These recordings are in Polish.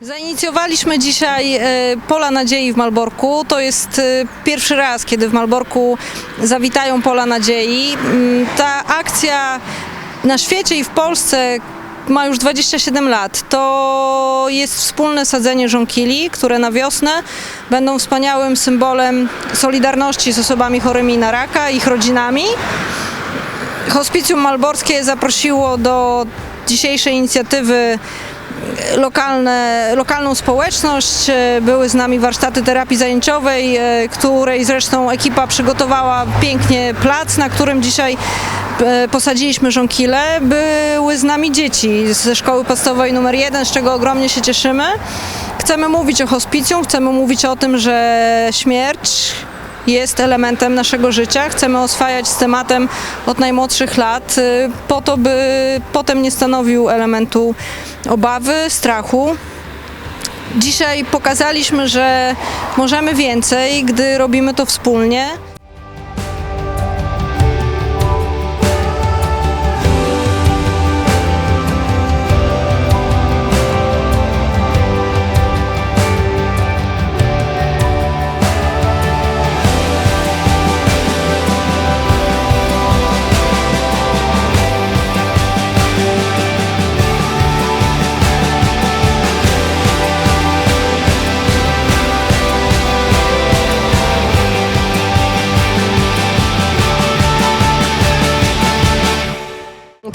Zainicjowaliśmy dzisiaj e, Pola Nadziei w Malborku. To jest e, pierwszy raz, kiedy w Malborku zawitają Pola Nadziei. Mm, Ta akcja na świecie i w Polsce ma już 27 lat. To jest wspólne sadzenie żonkili, które na wiosnę będą wspaniałym symbolem solidarności z osobami chorymi na raka, ich rodzinami. Hospicjum Malborskie zaprosiło do dzisiejszej inicjatywy lokalne, lokalną społeczność. E, Były z nami warsztaty terapii zajęciowej, e, której zresztą ekipa przygotowała pięknie plac, na którym dzisiaj e, posadziliśmy żonkile. Były z nami dzieci ze szkoły podstawowej numer 1, z czego ogromnie się cieszymy. Chcemy mówić o hospicjum, chcemy mówić o tym, że śmierć jest elementem naszego życia. Chcemy oswajać z tematem od najmłodszych lat, y, po to, by potem nie stanowił elementu obawy, strachu. Dzisiaj pokazaliśmy, że możemy więcej, gdy robimy to wspólnie.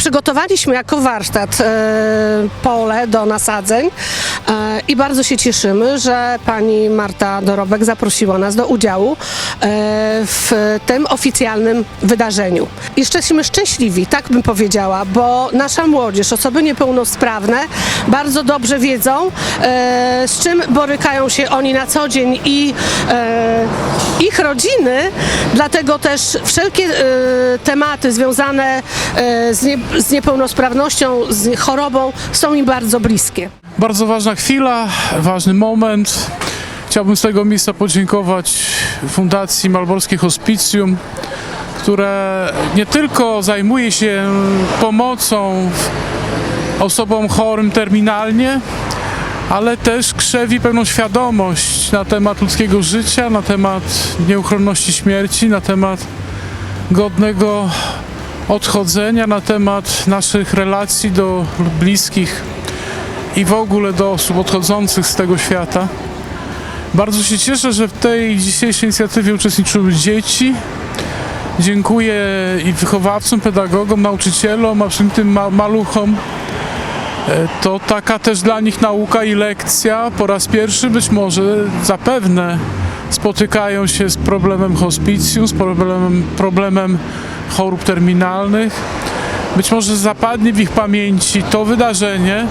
Przygotowaliśmy jako warsztat e, pole do nasadzeń e, i bardzo się cieszymy, że pani Marta Dorobek zaprosiła nas do udziału e, w tym oficjalnym wydarzeniu. Jesteśmy szczęśliwi, tak bym powiedziała, bo nasza młodzież, osoby niepełnosprawne bardzo dobrze wiedzą, z czym borykają się oni na co dzień i ich rodziny, dlatego też wszelkie e, tematy związane e, z, nie, z niepełnosprawnością, z chorobą są im bardzo bliskie. Bardzo ważna chwila, ważny moment. Chciałbym z tego miejsca podziękować Fundacji Malborskie Hospicjum, które nie tylko zajmuje się pomocą osobom chorym terminalnie, ale też krzewi pewną świadomość na temat ludzkiego życia, na temat nieuchronności śmierci, na temat godnego odchodzenia, na temat naszych relacji do bliskich i w ogóle do osób odchodzących z tego świata. Bardzo się cieszę, że w tej dzisiejszej inicjatywie uczestniczyły dzieci. Dziękuję i wychowawcom, pedagogom, nauczycielom, a wszystkim tym ma- maluchom. E, To taka też dla nich nauka i lekcja. Po raz pierwszy być może zapewne spotykają się z problemem hospicjum, z problemem, problemem chorób terminalnych. Być może zapadnie w ich pamięci to wydarzenie,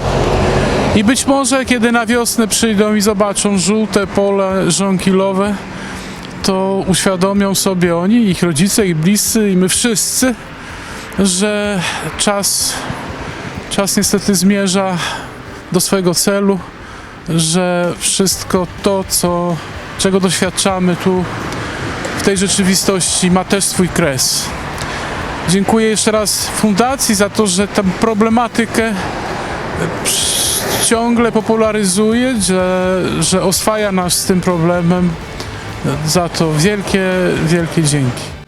i być może, kiedy na wiosnę przyjdą i zobaczą żółte pole żonkilowe, to uświadomią sobie oni, ich rodzice, ich bliscy i my wszyscy, że czas, czas niestety zmierza do swojego celu, że wszystko to, co, czego doświadczamy tu w tej rzeczywistości, ma też swój kres. Dziękuję jeszcze raz Fundacji za to, że tę problematykę ciągle popularyzuje, że, że oswaja nas z tym problemem. Za to wielkie, wielkie dzięki.